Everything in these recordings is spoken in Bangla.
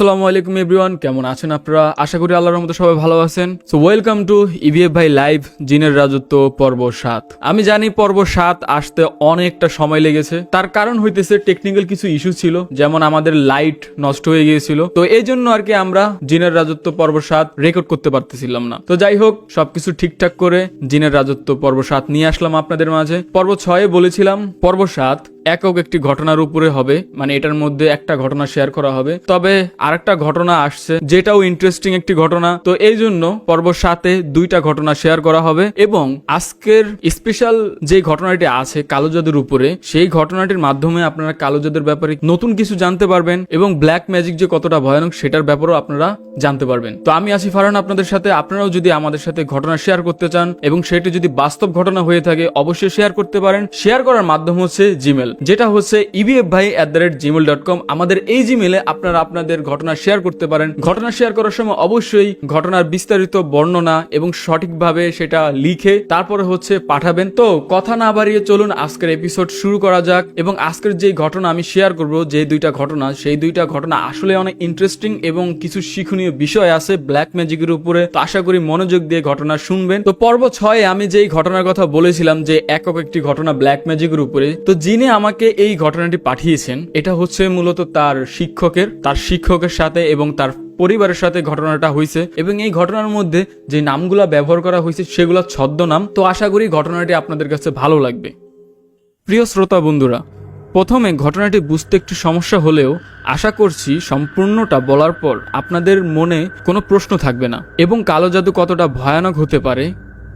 আসসালামু আলাইকুম এভরিওয়ান, কেমন আছেন আপনারা? আশা করি আল্লাহর রহমতে সবাই ভালো আছেন। সো ওয়েলকাম টু ইভিএফ ভাই লাইভ জিনের রাজত্ব পর্ব সাত। আমি জানি পর্ব সাত আসতে অনেকটা সময় লেগেছে। তার কারণ হইতেছে টেকনিক্যাল কিছু ইস্যু ছিল, যেমন আমাদের লাইট নষ্ট হয়ে গিয়েছিল। তো এই জন্য আর কি আমরা জিনের রাজত্ব পর্ব সাত রেকর্ড করতে পারতেছিলাম না। তো যাই হোক, সবকিছু ঠিকঠাক করে জিনের রাজত্ব পর্ব সাত নিয়ে আসলাম আপনাদের মাঝে। পর্ব ছয়ে বলেছিলাম, পর্ব সাত একক একটি ঘটনার উপরে হবে মানে এটার মধ্যে একটা ঘটনা শেয়ার করা হবে। তবে আরেকটা ঘটনা আসছে, যেটাও ইন্টারেস্টিং একটি ঘটনা। তো এই জন্য পর্ব সাথে দুইটা ঘটনা শেয়ার করা হবে এবং আজকের স্পেশাল যে ঘটনাটি আছে কালো জাদুর উপরে, সেই ঘটনাটির মাধ্যমে আপনারা কালো জাদুর ব্যাপারে নতুন কিছু জানতে পারবেন এবং ব্ল্যাক ম্যাজিক যে কতটা ভয়ানক সেটার ব্যাপারেও আপনারা জানতে পারবেন। তো আমি আসি ফারহান আপনাদের সাথে। আপনারাও যদি আমাদের সাথে ঘটনা শেয়ার করতে চান এবং সেটি যদি বাস্তব ঘটনা হয়ে থাকে, অবশ্যই শেয়ার করতে পারেন। শেয়ার করার মাধ্যম হচ্ছে জিমেল যেটা হচ্ছে ইবিএফ ভাই at the rate Gmail dot com আমাদের এই জিমেলে আপনারা আপনাদের ঘটনা শেয়ার করতে পারেন। ঘটনা শেয়ার করার সময় অবশ্যই ঘটনার বিস্তারিত বর্ণনা এবং সঠিকভাবে সেটা লিখে তারপরে হচ্ছে পাঠাবেন। তো কথা না বাড়িয়ে চলুন, আজকের এপিসোড শুরু করা যাক এবং আজকের যে ঘটনা আমি শেয়ার করব যে দুইটা ঘটনা, সেই দুইটা ঘটনা আসলে অনেক ইন্টারেস্টিং এবং কিছু শিক্ষণীয় বিষয় আছে ব্ল্যাক ম্যাজিকের উপরে। তো আশা করি মনোযোগ দিয়ে ঘটনা শুনবেন। তো পর্ব ছয়ে আমি যেই ঘটনার কথা বলেছিলাম যে একক একটি ঘটনা ব্ল্যাক ম্যাজিকের উপরে, তো যিনি আমাকে এই ঘটনাটি পাঠিয়েছেন, এটা হচ্ছে মূলত তার শিক্ষকের তার শিক্ষকের সাথে এবং তার পরিবারের সাথে ঘটনাটা হয়েছে এবং এই ঘটনার মধ্যে যে নামগুলা ব্যবহার করা হয়েছে সেগুলো ছদ্মনাম। তো আশা করি ঘটনাটি আপনাদের কাছে ভালো লাগবে। প্রিয় শ্রোতা বন্ধুরা, প্রথমে ঘটনাটি বুঝতে একটু সমস্যা হলেও আশা করছি সম্পূর্ণটা বলার পর আপনাদের মনে কোনো প্রশ্ন থাকবে না এবং কালো জাদু কতটা ভয়ানক হতে পারে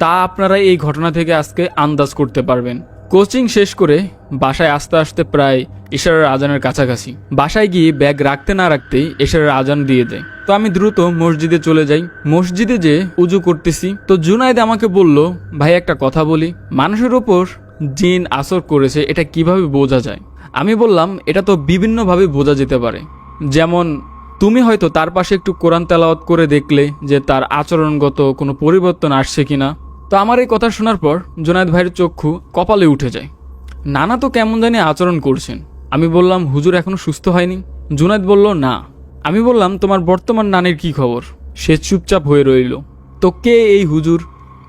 তা আপনারা এই ঘটনা থেকে আজকে আন্দাজ করতে পারবেন। কোচিং শেষ করে বাসায় আসতে আসতে প্রায় ইশারার আজানের কাছাকাছি। বাসায় গিয়ে ব্যাগ রাখতে না রাখতেই ইশারার আজান দিয়ে দেয়। তো আমি দ্রুত মসজিদে চলে যাই। মসজিদে যে উজু করতেছি। তো জুনাইদ আমাকে বলল, ভাই, একটা কথা বলি। মানুষের ওপর জিন আসর করেছে, এটা কীভাবে বোঝা যায়? আমি বললাম, এটা তো বিভিন্নভাবে বোঝা যেতে পারে। যেমন, তুমি হয়তো তার পাশে একটু কোরআন তেলাওয়াত করে দেখলে যে তার আচরণগত কোনো পরিবর্তন আসছে কিনা। তো আমার এই কথা শোনার পর জোনায়েদ ভাইয়ের চক্ষু কপালে উঠে যায়। নানা তো কেমন জানি আচরণ করছেন। আমি বললাম, হুজুর, এখনও সুস্থ হয়নি? জুনায়েদ বলল, না। আমি বললাম, তোমার বর্তমান নানির কি খবর? সে চুপচাপ হয়ে রইল। তো কে এই হুজুর?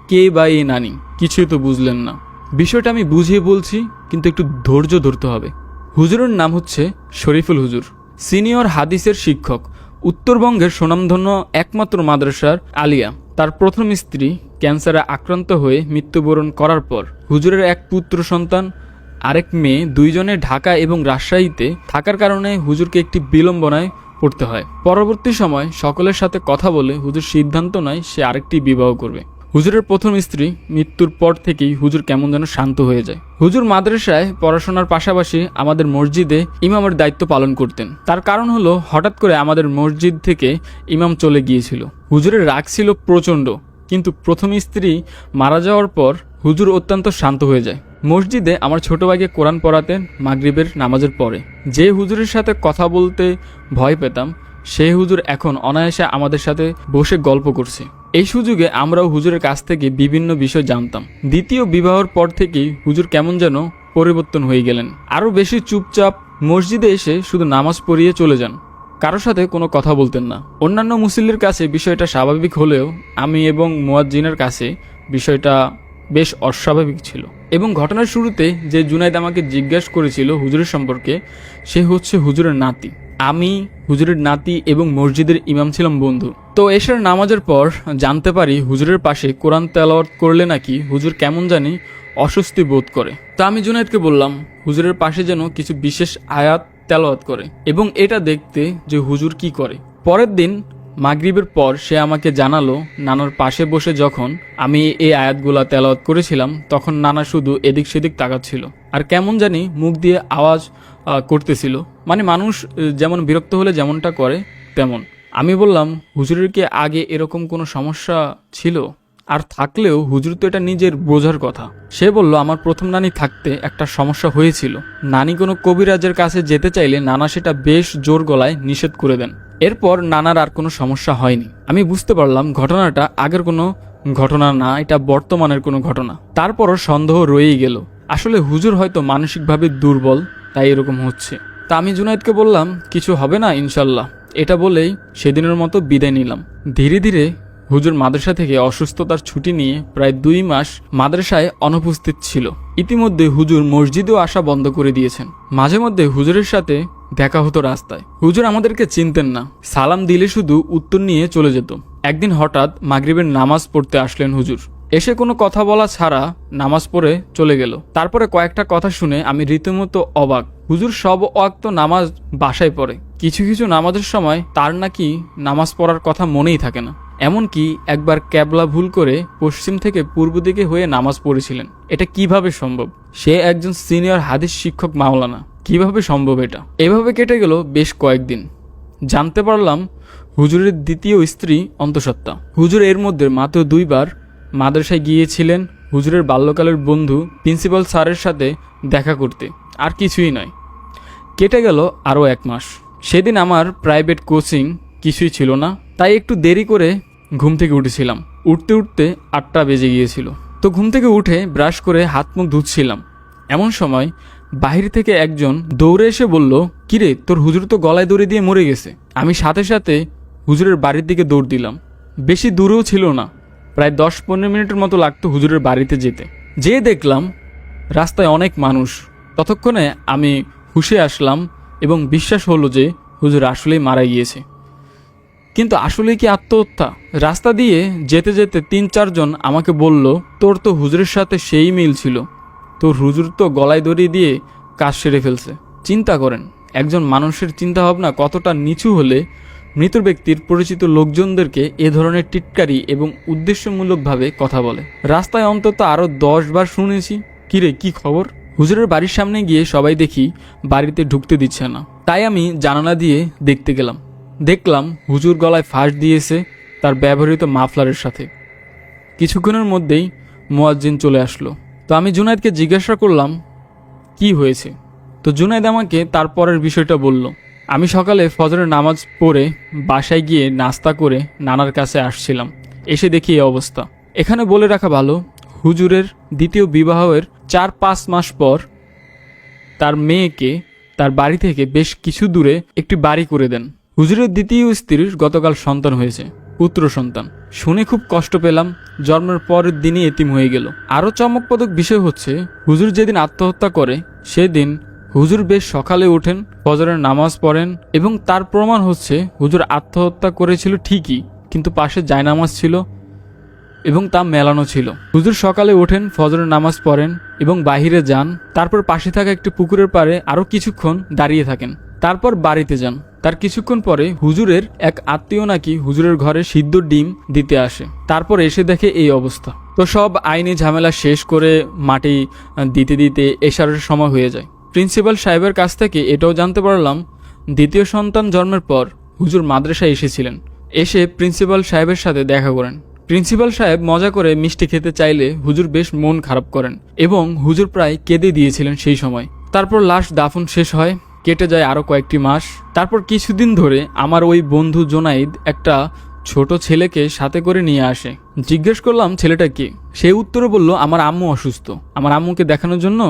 কে বা এই নানি? কিছুই তো বুঝলেন না। বিষয়টা আমি বুঝিয়ে বলছি, কিন্তু একটু ধৈর্য ধরতে হবে। হুজুরের নাম হচ্ছে শরীফুল হুজুর, সিনিয়র হাদিসের শিক্ষক, উত্তরবঙ্গের সুনামধন্য একমাত্র মাদ্রাসার আলিয়া। তার প্রথম স্ত্রী ক্যান্সারে আক্রান্ত হয়ে মৃত্যুবরণ করার পর হুজুরের এক পুত্র সন্তান, আরেক মেয়ে দুইজনে ঢাকা এবং রাজশাহীতে থাকার কারণে হুজুরকে একটি বিলম্বনায় পড়তে হয়। পরবর্তী সময় সকলের সাথে কথা বলে হুজুর সিদ্ধান্ত নয় সে আরেকটি বিবাহ করবে। হুজুরের প্রথম স্ত্রী মৃত্যুর পর থেকেই হুজুর কেমন যেন শান্ত হয়ে যায়। হুজুর মাদ্রাসায় পড়াশোনার পাশাপাশি আমাদের মসজিদে ইমামের দায়িত্ব পালন করতেন। তার কারণ হলো হঠাৎ করে আমাদের মসজিদ থেকে ইমাম চলে গিয়েছিল। হুজুরের রাগ ছিল প্রচণ্ড, কিন্তু প্রথম স্ত্রী মারা যাওয়ার পর হুজুর অত্যন্ত শান্ত হয়ে যায়। মসজিদে আমার ছোট ভাইকে কোরআন পড়াতেন মাগরিবের নামাজের পরে যে হুজুরের সাথে কথা বলতে ভয় পেতাম সেই হুজুর এখন অনায়াসে আমাদের সাথে বসে গল্প করছে। এই সুযোগে আমরাও হুজুরের কাছ থেকে বিভিন্ন বিষয় জানতাম। দ্বিতীয় বিবাহর পর থেকেই হুজুর কেমন যেন পরিবর্তন হয়ে গেলেন। আরও বেশি চুপচাপ মসজিদে এসে শুধু নামাজ পড়িয়ে চলে যান। কারোর সাথে কোনো কথা বলতেন না। অন্যান্য মুসল্লির কাছে বিষয়টা স্বাভাবিক হলেও আমি এবং মুয়াজ্জিনের কাছে বিষয়টা বেশ অস্বাভাবিক ছিল। এবং ঘটনার শুরুতে যে জুনাইদ আমাকে জিজ্ঞাসা করেছিল হুজুরের সম্পর্কে, সে হচ্ছে হুজুরের নাতি। আমি, হুজুরের নাতি এবং মসজিদের ইমাম ছিলাম বন্ধু। তো এশার নামাজের পর জানতে পারি হুজুরের পাশে কোরআন তেলাওয়াত করলে নাকি হুজুর কেমন জানি অস্বস্তি বোধ করে। তো আমি জুনাইদকে বললাম, হুজুরের পাশে যেন কিছু বিশেষ আয়াত তেলাওয়াত করে এবং এটা দেখতে যে হুজুর কি করে। পরের দিন মাগরিবের পর সে আমাকে জানালো, নানার পাশে বসে যখন আমি এই আয়াতগুলা তেলাওয়াত করেছিলাম, তখন নানা শুধু এদিক সেদিক তাকাচ্ছিল। আর কেমন জানি মুখ দিয়ে আওয়াজ করতেছিল। মানে মানুষ যেমন বিরক্ত হলে যেমনটা করে, তেমন। আমি বললাম, হুজুরের কি আগে এরকম কোনো সমস্যা ছিল? আর থাকলেও হুজুর তো এটা নিজের বোঝার কথা। সে বলল, আমার প্রথম নানি থাকতে একটা সমস্যা হয়েছিল। নানি কোনো কবিরাজের কাছে যেতে চাইলে নানা সেটা বেশ জোর গলায় নিষেধ করে দেন। এরপর নানার আর কোনো সমস্যা হয়নি। আমি বুঝতে পারলাম, ঘটনাটা আগের কোনো ঘটনা না, এটা বর্তমানের কোনো ঘটনা। তারপরও সন্দেহ রয়েই গেল। আসলে হুজুর হয়তো মানসিকভাবে দুর্বল তাই এরকম হচ্ছে। তা আমি জুনাইদকে বললাম, কিছু হবে না, ইনশাল্লাহ। এটা বলেই সেদিনের মতো বিদায় নিলাম। ধীরে ধীরে হুজুর মাদ্রাসা থেকে অসুস্থতার ছুটি নিয়ে প্রায় দুই মাস মাদ্রাসায় অনুপস্থিত ছিল। ইতিমধ্যে হুজুর মসজিদেও আসা বন্ধ করে দিয়েছেন। মাঝে মধ্যে হুজুরের সাথে দেখা হতো রাস্তায়। হুজুর আমাদেরকে চিনতেন না। সালাম দিলে শুধু উত্তর নিয়ে চলে যেত। একদিন হঠাৎ মাগরিবের নামাজ পড়তে আসলেন হুজুর। এসে কোনো কথা বলা ছাড়া নামাজ পড়ে চলে গেল। তারপরে কয়েকটা কথা শুনে আমি রীতিমতো অবাক। হুজুর সব ওয়াক্ত নামাজ বাসায় পড়ে। কিছু কিছু নামাজের সময় তার নাকি নামাজ পড়ার কথা মনেই থাকে না। এমনকি একবার ক্যাবলা ভুল করে পশ্চিম থেকে পূর্ব দিকে হয়ে নামাজ পড়েছিলেন। এটা কীভাবে সম্ভব? সে একজন সিনিয়র হাদিস শিক্ষক মাওলানা। কীভাবে সম্ভব এটা? এভাবে কেটে গেল বেশ কয়েকদিন। জানতে পারলাম হুজুরের দ্বিতীয় স্ত্রী অন্তঃসত্ত্বা। হুজুর এর মধ্যে মাত্র দুইবার মাদ্রাসায় গিয়েছিলেন হুজুরের বাল্যকালের বন্ধু প্রিন্সিপাল স্যারের সাথে দেখা করতে। আর কিছুই নয়। কেটে গেল আরও এক মাস। সেদিন আমার প্রাইভেট কোচিং কিছুই ছিল না, তাই একটু দেরি করে ঘুম থেকে উঠেছিলাম। উঠতে উঠতে আটটা বেজে গিয়েছিল। তো ঘুম থেকে উঠে ব্রাশ করে হাত মুখ ধুচ্ছিলাম। এমন সময় বাহির থেকে একজন দৌড়ে এসে বলল, কিরে, তোর হুজুর তো গলায় দড়ি দিয়ে মরে গেছে। আমি সাথে সাথে হুজুরের বাড়ির দিকে দৌড় দিলাম। বেশি দূরেও ছিল না। প্রায় দশ পনেরো মিনিটের মতো লাগতো হুজুরের বাড়িতে যেতে। যেয়ে দেখলাম রাস্তায় অনেক মানুষ। ততক্ষণে আমি হুশে আসলাম এবং বিশ্বাস হলো যে হুজুর আসলেই মারা গিয়েছে। কিন্তু আসলে কি আত্মহত্যা? রাস্তা দিয়ে যেতে যেতে তিন চারজন আমাকে বলল, তোর তো হুজুরের সাথে সেই মিল ছিল। তোর হুজুর তো গলায় দড়ি দিয়ে কাজ সেরে ফেলছে। চিন্তা করেন, একজন মানুষের চিন্তাভাবনা কতটা নিচু হলে মৃত ব্যক্তির পরিচিত লোকজনদেরকে এ ধরনের টিটকারি এবং উদ্দেশ্যমূলকভাবে কথা বলে। রাস্তায় অন্তত আরও দশ বার শুনেছি কিরে কি খবর? হুজুরের বাড়ির সামনে গিয়ে সবাই দেখি বাড়িতে ঢুকতে দিচ্ছে না। তাই আমি জানালা দিয়ে দেখতে গেলাম। দেখলাম হুজুর গলায় ফাঁস দিয়েছে তার ব্যবহৃত মাফলারের সাথে। কিছুক্ষণের মধ্যেই মোয়াজ্জিন চলে আসলো। তো আমি জুনায়েদকে জিজ্ঞাসা করলাম, কি হয়েছে? তো জুনায়েদ আমাকে তারপরের বিষয়টা বলল। আমি সকালে ফজরের নামাজ পড়ে বাসায় গিয়ে নাস্তা করে নানার কাছে আসছিলাম। এসে দেখি এই অবস্থা। এখানে বলে রাখা ভালো, হুজুরের দ্বিতীয় বিবাহের চার পাঁচ মাস পর তার মেয়েকে তার বাড়ি থেকে বেশ কিছু দূরে একটি বাড়ি করে দেন। হুজুরের দ্বিতীয় স্ত্রীর গতকাল সন্তান হয়েছে, পুত্র সন্তান। শুনে খুব কষ্ট পেলাম, জন্মের পরের দিনই এতিম হয়ে গেল। আরও চমকপ্রদক বিষয় হচ্ছে, হুজুর যেদিন আত্মহত্যা করে, সেদিন হুজুর বেশ সকালে ওঠেন, ফজরের নামাজ পড়েন এবং তার প্রমাণ হচ্ছে হুজুর আত্মহত্যা করেছিল ঠিকই, কিন্তু পাশে জায়নামাজ ছিল এবং তা মেলানো ছিল। হুজুর সকালে ওঠেন, ফজরের নামাজ পড়েন এবং বাহিরে যান, তারপর পাশে থাকা একটি পুকুরের পাড়ে আরও কিছুক্ষণ দাঁড়িয়ে থাকেন। তারপর বাড়িতে যান। তার কিছুক্ষণ পরে হুজুরের এক আত্মীয় নাকি হুজুরের ঘরে সিদ্ধ ডিম দিতে আসে। তারপর এসে দেখে এই অবস্থা। তো সব আইনি ঝামেলা শেষ করে মাটি দিতে দিতে এশারের সময় হয়ে যায়। প্রিন্সিপাল সাহেবের কাছ থেকে এটাও জানতে পারলাম, দ্বিতীয় সন্তান জন্মের পর হুজুর মাদ্রাসায় এসেছিলেন। এসে প্রিন্সিপাল সাহেবের সাথে দেখা করেন। প্রিন্সিপাল সাহেব মজা করে মিষ্টি খেতে চাইলে হুজুর বেশ মন খারাপ করেন এবং হুজুর প্রায় কেঁদে দিয়েছিলেন সেই সময়। তারপর লাশ দাফন শেষ হয়, কেটে যায় আরও কয়েকটি মাস। তারপর কিছুদিন ধরে আমার ওই বন্ধু জোনাইদ একটা ছোট ছেলেকে সাথে করে নিয়ে আসে। জিজ্ঞেস করলাম, ছেলেটা কে? সে উত্তরে বলল, আমার আম্মু অসুস্থ। আমার আম্মুকে দেখানোর জন্য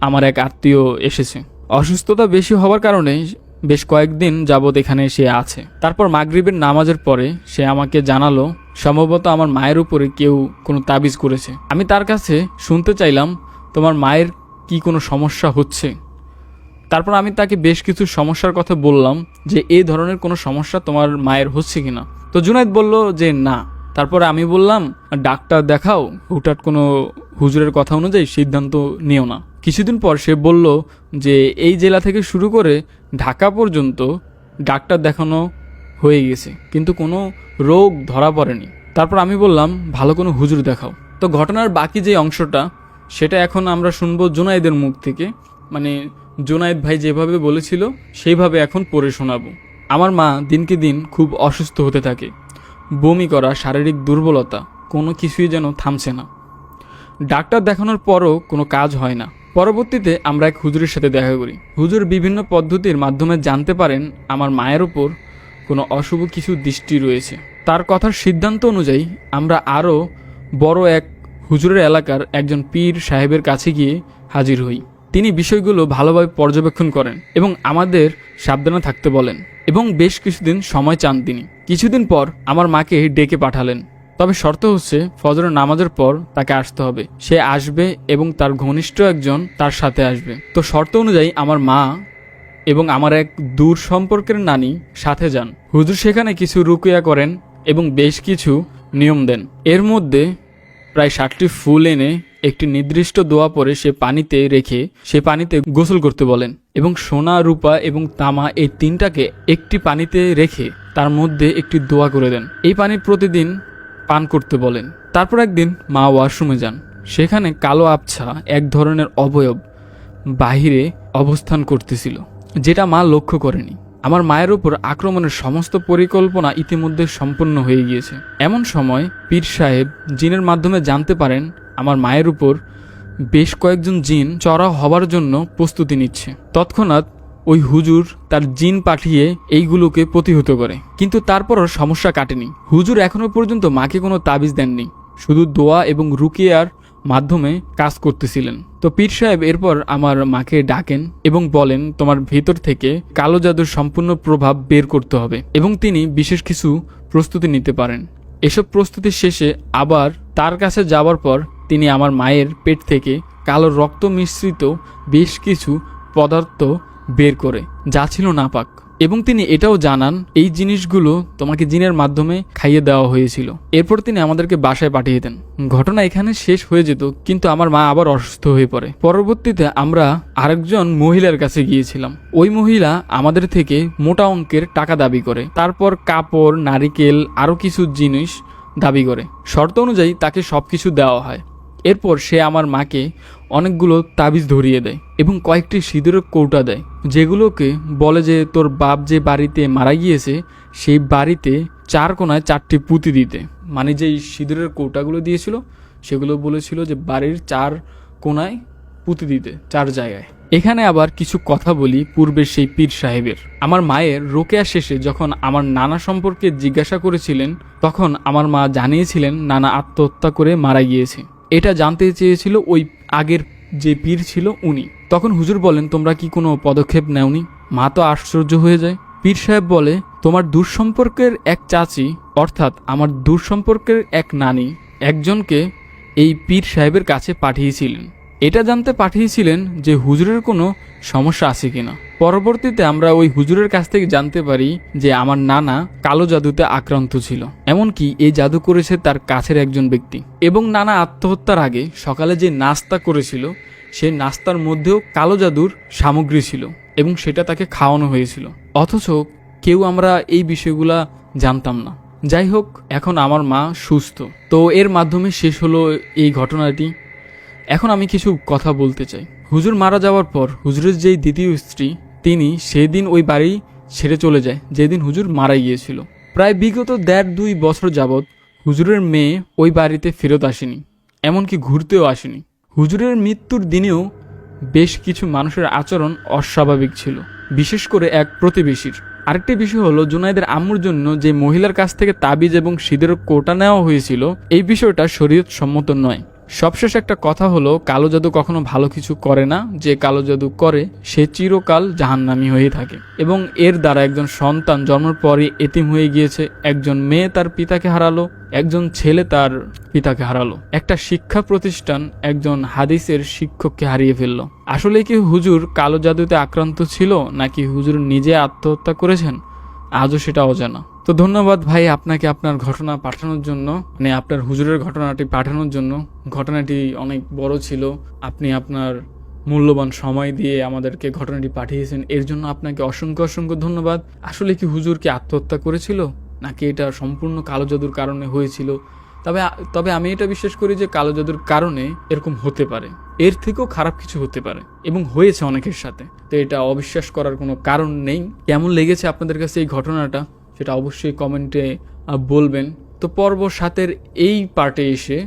আমার এক আত্মীয় এসেছে। অসুস্থতা বেশি হওয়ার কারণে বেশ কয়েকদিন যাবৎ এখানে সে আছে। তারপর মাগরিবের নামাজের পরে সে আমাকে জানালো, সম্ভবত আমার মায়ের উপরে কেউ কোনো তাবিজ করেছে। আমি তার কাছে শুনতে চাইলাম, তোমার মায়ের কি কোনো সমস্যা হচ্ছে? তারপর আমি তাকে বেশ কিছু সমস্যার কথা বললাম, যে এই ধরনের কোনো সমস্যা তোমার মায়ের হচ্ছে কিনা। তো জুনাইদ বলল যে না। তারপরে আমি বললাম, ডাক্তার দেখাও হুটাট কোনো হুজুরের কথা অনুযায়ী সিদ্ধান্ত নিও না। কিছুদিন পর সে বলল যে এই জেলা থেকে শুরু করে ঢাকা পর্যন্ত ডাক্তার দেখানো হয়ে গেছে, কিন্তু কোনো রোগ ধরা পড়েনি। তারপর আমি বললাম, ভালো কোনো হুজুর দেখাও। তো ঘটনার বাকি যে অংশটা, সেটা এখন আমরা শুনব জুনাইদের মুখ থেকে। মানে জুনাইদ ভাই যেভাবে বলেছিল, সেইভাবে এখন পড়ে শোনাবো। আমার মা দিনকে দিন খুব অসুস্থ হতে থাকে। বমি করা, শারীরিক দুর্বলতা, কোনো কিছুই যেন থামছে না। ডাক্তার দেখানোর পরও কোনো কাজ হয় না। পরবর্তীতে আমরা এক হুজুরের সাথে দেখা করি। হুজুর বিভিন্ন পদ্ধতির মাধ্যমে জানতে পারেন আমার মায়ের ওপর কোনো অশুভ কিছু দৃষ্টি রয়েছে। তার কথার সিদ্ধান্ত অনুযায়ী আমরা আরও বড় এক হুজুরের এলাকার একজন পীর সাহেবের কাছে গিয়ে হাজির হই। তিনি বিষয়গুলো ভালোভাবে পর্যবেক্ষণ করেন এবং আমাদের সাবধানে থাকতে বলেন এবং বেশ কিছুদিন সময় চান তিনি। কিছুদিন পর আমার মাকে ডেকে পাঠালেন। তবে শর্ত হচ্ছে, ফজরের নামাজের পর তাকে আসতে হবে। সে আসবে এবং তার ঘনিষ্ঠ একজন তার সাথে আসবে। তো শর্ত অনুযায়ী আমার মা এবং আমার এক দূর সম্পর্কের নানি সাথে যান। হুজুর সেখানে কিছু রুকিয়া করেন এবং বেশ কিছু নিয়ম দেন। এর মধ্যে প্রায় ষাটটি ফুল এনে একটি নির্দিষ্ট দোয়া পরে সে পানিতে রেখে সে পানিতে গোসল করতে বলেন এবং সোনা, রূপা এবং তামা এই তিনটাকে একটি পানিতে রেখে তার মধ্যে একটি দোয়া করে দেন। এই পানি প্রতিদিন পান করতে বলেন। তারপর একদিন মা ওয়াশরুমে যান। সেখানে কালো আবছা এক ধরনের অবয়ব বাহিরে অবস্থান করতেছিল, যেটা মা লক্ষ্য করেনি। আমার মায়ের উপর আক্রমণের সমস্ত পরিকল্পনা ইতিমধ্যে সম্পন্ন হয়ে গিয়েছে। এমন সময় পীর সাহেব জিনের মাধ্যমে জানতে পারেন আমার মায়ের উপর বেশ কয়েকজন জিন চড়া হবার জন্য প্রস্তুতি নিচ্ছে। তৎক্ষণাৎ ওই হুজুর তার জিন পাঠিয়ে এইগুলোকে প্রতিহত করে। কিন্তু তারপরও সমস্যা কাটেনি। হুজুর এখনও পর্যন্ত মাকে কোনো তাবিজ দেননি। শুধু দোয়া এবং রুকিয়ার মাধ্যমে কাজ করতেছিলেন। তো পীর সাহেব এরপর আমার মাকে ডাকেন এবং বলেন, তোমার ভেতর থেকে কালো জাদুর সম্পূর্ণ প্রভাব বের করতে হবে এবং তিনি বিশেষ কিছু প্রস্তুতি নিতে পারেন। এসব প্রস্তুতির শেষে আবার তার কাছে যাওয়ার পর তিনি আমার মায়ের পেট থেকে কালো রক্ত মিশ্রিত বেশ কিছু পদার্থ বের করে, যা ছিল নাপাক। এবং তিনি এটাও জানান, এই জিনিসগুলো তোমাকে জিনের মাধ্যমে খাইয়ে দেওয়া হয়েছিল। এরপর তিনি আমাদেরকে বাসায় পাঠিয়ে দেন। ঘটনা এখানে শেষ হয়ে যেত, কিন্তু আমার মা আবার অসুস্থ হয়ে পড়ে। পরবর্তীতে আমরা আরেকজন মহিলার কাছে গিয়েছিলাম। ওই মহিলা আমাদের থেকে মোটা অঙ্কের টাকা দাবি করে। তারপর কাপড়, নারিকেল, আরও কিছু জিনিস দাবি করে। শর্ত অনুযায়ী তাকে সব কিছু দেওয়া হয়। এরপর সে আমার মাকে অনেকগুলো তাবিজ ধরিয়ে দেয় এবং কয়েকটি সিঁদুরের কৌটা দেয়, যেগুলোকে বলে যে তোর বাপ যে বাড়িতে মারা গিয়েছে, সেই বাড়িতে চার কোনায় চারটি পুঁতি দিতে। মানে যেই সিঁদুরের কৌটাগুলো দিয়েছিল, সেগুলো বলেছিল যে বাড়ির চার কোনায় পুঁতি দিতে, চার জায়গায়। এখানে আবার কিছু কথা বলি পূর্বের সেই পীর সাহেবের। আমার মায়ের রোকেয়া শেষে যখন আমার নানা সম্পর্কে জিজ্ঞাসা করেছিলেন, তখন আমার মা জানিয়েছিলেন, নানা আত্মহত্যা করে মারা গিয়েছে। এটা জানতে চেয়েছিল ওই আগের যে পীর ছিল উনি। তখন হুজুর বলেন, তোমরা কি কোনো পদক্ষেপ নেওনি? মা তো আশ্চর্য হয়ে যায়। পীর সাহেব বলে, তোমার দূর সম্পর্কের এক চাচি, অর্থাৎ আমার দূর সম্পর্কের এক নানি, একজনকে এই পীর সাহেবের কাছে পাঠিয়েছিলেন। এটা জানতে পাঠিয়েছিলেন যে হুজুরের কোনো সমস্যা আছে কিনা। পরবর্তীতে আমরা ওই হুজুরের কাছ থেকে জানতে পারি যে আমার নানা কালো জাদুতে আক্রান্ত ছিল। এমনকি এই জাদু করেছে তার কাছের একজন ব্যক্তি। এবং নানা আত্মহত্যার আগে সকালে যে নাস্তা করেছিল সেই নাস্তার মধ্যেও কালো জাদুর সামগ্রী ছিল এবং সেটা তাকে খাওয়ানো হয়েছিল। অথচ কেউ আমরা এই বিষয়গুলা জানতাম না। যাই হোক, এখন আমার মা সুস্থ। তো এর মাধ্যমে শেষ হলো এই ঘটনাটি। এখন আমি কিছু কথা বলতে চাই। হুজুর মারা যাওয়ার পর হুজুরের যেই দ্বিতীয় স্ত্রী, তিনি সেদিন ওই বাড়ি ছেড়ে চলে যায়, যেদিন হুজুর মারা গিয়েছিল। প্রায় বিগত দেড় দুই বছর যাবৎ হুজুরের মেয়ে ওই বাড়িতে ফেরত আসেনি, এমনকি ঘুরতেও আসেনি। হুজুরের মৃত্যুর দিনেও বেশ কিছু মানুষের আচরণ অস্বাভাবিক ছিল, বিশেষ করে এক প্রতিবেশীর। আরেকটি বিষয় হলো, জুনাইদের আম্মুর জন্য যে মহিলার কাছ থেকে তাবিজ এবং সিঁদের কোটা নেওয়া হয়েছিল, এই বিষয়টা শরীয়ত সম্মত নয়। সবশেষ একটা কথা হলো, কালো জাদু কখনো ভালো কিছু করে না। যে কালো জাদু করে, সে চিরকাল জাহান্নামি হয়ে থাকে। এবং এর দ্বারা একজন সন্তান জন্মের পরই এতিম হয়ে গিয়েছে। একজন মেয়ে তার পিতাকে হারালো, একজন ছেলে তার পিতাকে হারালো। একটা শিক্ষা প্রতিষ্ঠান একজন হাদিসের শিক্ষককে হারিয়ে ফেলল। আসলে কি হুজুর কালো জাদুতে আক্রান্ত ছিল, নাকি হুজুর নিজে আত্মহত্যা করেছেন? আজও সেটা অজানা। তো ধন্যবাদ ভাই আপনাকে আপনার ঘটনা পাঠানোর জন্য মানে আপনার হুজুরের ঘটনাটি পাঠানোর জন্য। ঘটনাটি অনেক বড় ছিল। আপনি আপনার মূল্যবান সময় দিয়ে আমাদেরকে ঘটনাটি পাঠিয়েছেন। এর জন্য আপনাকে অসংখ্য অসংখ্য ধন্যবাদ। আসলে কি হুজুর কি আত্মহত্যা করেছিল? নাকি এটা সম্পূর্ণ কালো জাদুর কারণে হয়েছিল? তবে তবে আমি এটা বিশ্বাস করি যে কালো জাদুর কারণে এরকম হতে পারে। এর থেকেও খারাপ কিছু হতে পারে এবং হয়েছে অনেকের সাথে। তো এটা অবিশ্বাস করার কোনো কারণ নেই। কেমন লেগেছে আপনাদের কাছে এই ঘটনাটা? সেটা অবশ্যই কমেন্টে বলবেন। তো পর্ব সাতের এই পার্টে এসে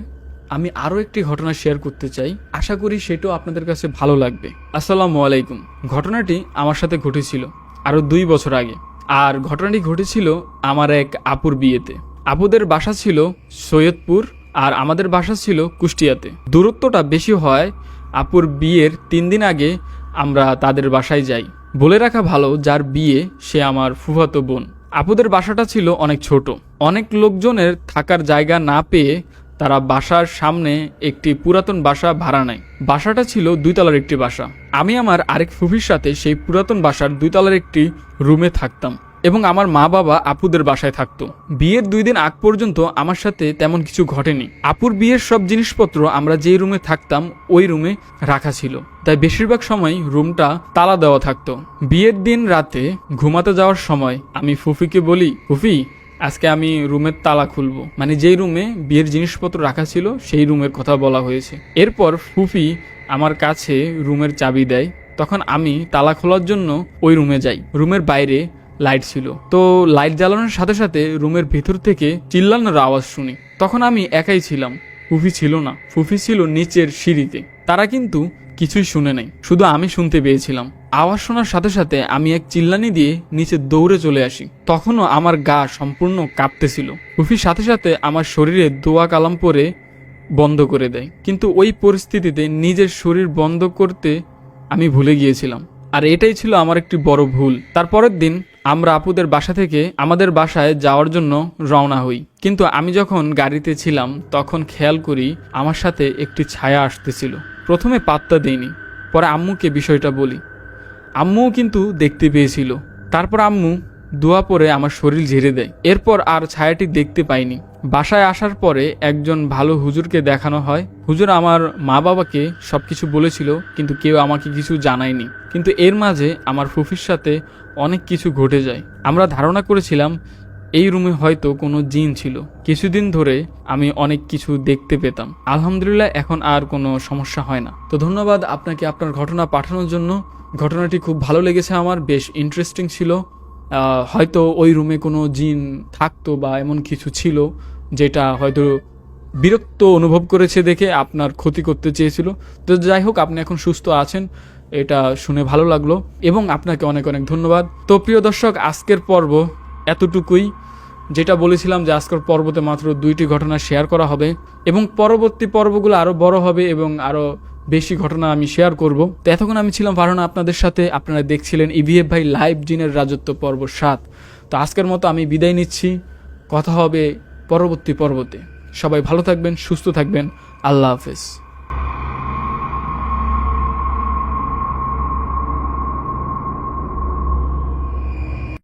আমি আরও একটি ঘটনা শেয়ার করতে চাই। আশা করি সেটাও আপনাদের কাছে ভালো লাগবে। আসসালামু আলাইকুম। ঘটনাটি আমার সাথে ঘটেছিল আরও দুই বছর আগে। আর ঘটনাটি ঘটেছিল আমার এক আপুর বিয়েতে। আপুদের বাসা ছিল সৈয়দপুর আর আমাদের বাসা ছিল কুষ্টিয়াতে। দূরত্বটা বেশি হয় আপুর বিয়ের তিন দিন আগে আমরা তাদের বাসায় যাই। বলে রাখা ভালো যার বিয়ে সে আমার ফুফাতো বোন। আপুদের বাসাটা ছিল অনেক ছোট। অনেক লোকজনের থাকার জায়গা না পেয়ে তারা বাসার সামনে একটি পুরাতন বাসা ভাড়া নেয়। বাসাটা ছিল দুইতলার একটি বাসা। আমি আমার আরেক ফুফির সাথে সেই পুরাতন বাসার দুইতলার একটি রুমে থাকতাম। এবং আমার মা বাবা আপুদের বাসায় থাকতো। বিয়ের দুই দিন আগ পর্যন্ত আমার সাথে তেমন কিছু ঘটেনি। আপুর বিয়ের সব জিনিসপত্র আমরা যেই রুমে থাকতাম, ওই রুমে রাখা ছিল। তাই বেশিরভাগ সময় রুমটা তালা দেওয়া থাকতো। বিয়ের দিন রাতে ঘুমাতে যাওয়ার সময় আমি ফুফিকে বলি, ফুফি, আজকে আমি রুমের তালা খুলবো। মানে যেই রুমে বিয়ের জিনিসপত্র রাখা ছিল, সেই রুমের কথা বলা হয়েছে। এরপর ফুফি আমার কাছে রুমের চাবি দেয়। তখন আমি তালা খোলার জন্য ওই রুমে যাই। রুমের বাইরে লাইট ছিল। তো লাইট জ্বালানোর সাথে সাথে রুমের ভেতর থেকে চিল্লানোর আওয়াজ শুনি। তখন আমি একাই ছিলাম। ফুফি ছিল না। ফুফি ছিল নিচের সিঁড়িতে। তারা কিন্তু কিছুই শুনে নাই। শুধু আমি শুনতে পেয়েছিলাম। আওয়াজ শোনার সাথে সাথে আমি এক চিল্লানি দিয়ে নিচে দৌড়ে চলে আসি। তখনও আমার গা সম্পূর্ণ কাঁপতেছিল। ফুফির সাথে সাথে আমার শরীরে দোয়া কালাম পরে বন্ধ করে দেয়। কিন্তু ওই পরিস্থিতিতে নিজের শরীর বন্ধ করতে আমি ভুলে গিয়েছিলাম। আর এটাই ছিল আমার একটি বড় ভুল। তারপরের দিন আমরা আপুদের বাসা থেকে আমাদের বাসায় যাওয়ার জন্য রওনা হই। কিন্তু আমি যখন গাড়িতে ছিলাম, তখন খেয়াল করি আমার সাথে একটি ছায়া আসতেছিল। প্রথমে পাত্তা দেইনি, পরে আম্মুকে বিষয়টা বলি। আম্মুও কিন্তু দেখতে পেয়েছিল। তারপর আম্মু দোয়া পরে আমার শরীর ঝেড়ে দেয়। এরপর আর ছায়াটি দেখতে পাইনি। বাসায় আসার পরে একজন ভালো হুজুরকে দেখানো হয়। হুজুর আমার মা বাবাকে সব কিছু বলেছিল, কিন্তু কেউ আমাকে কিছু জানায়নি। কিন্তু এর মাঝে আমার ফুফির সাথে অনেক কিছু ঘটে যায়। আমরা ধারণা করেছিলাম, এই রুমে হয়তো কোনো জিন ছিল। কিছুদিন ধরে আমি অনেক কিছু দেখতে পেতাম। আলহামদুলিল্লাহ, এখন আর কোনো সমস্যা হয় না। তো ধন্যবাদ আপনাকে আপনার ঘটনা পাঠানোর জন্য। ঘটনাটি খুব ভালো লেগেছে আমার, বেশ ইন্টারেস্টিং ছিল। হয়তো ওই রুমে কোনো জিন থাকতো বা এমন কিছু ছিল যেটা হয়তো বিরক্ত অনুভব করেছে দেখে আপনার ক্ষতি করতে চেয়েছিল। তো যাই হোক, আপনি এখন সুস্থ আছেন। এটা শুনে ভালো লাগল এবং আপনাকে অনেক অনেক ধন্যবাদ। তো প্রিয় দর্শক, আজকের পর্ব এতটুকুই। যেটা বলেছিলাম যে আজকের পর্বতে মাত্র দুইটি ঘটনা শেয়ার করা হবে এবং পরবর্তী পর্বগুলো আরও বড় হবে এবং আরও বেশি ঘটনা আমি শেয়ার করব। তো এতক্ষণ আমি ছিলাম ফারহানা, আপনাদের সাথে আপনারা দেখছিলেন ইভিএফ ভাই লাইভ জিনের রাজত্ব পর্ব সাত। তো আজকের মতো আমি বিদায় নিচ্ছি। কথা হবে পরবর্তী পর্বতে। সবাই ভালো থাকবেন, সুস্থ থাকবেন। আল্লাহ হাফেজ।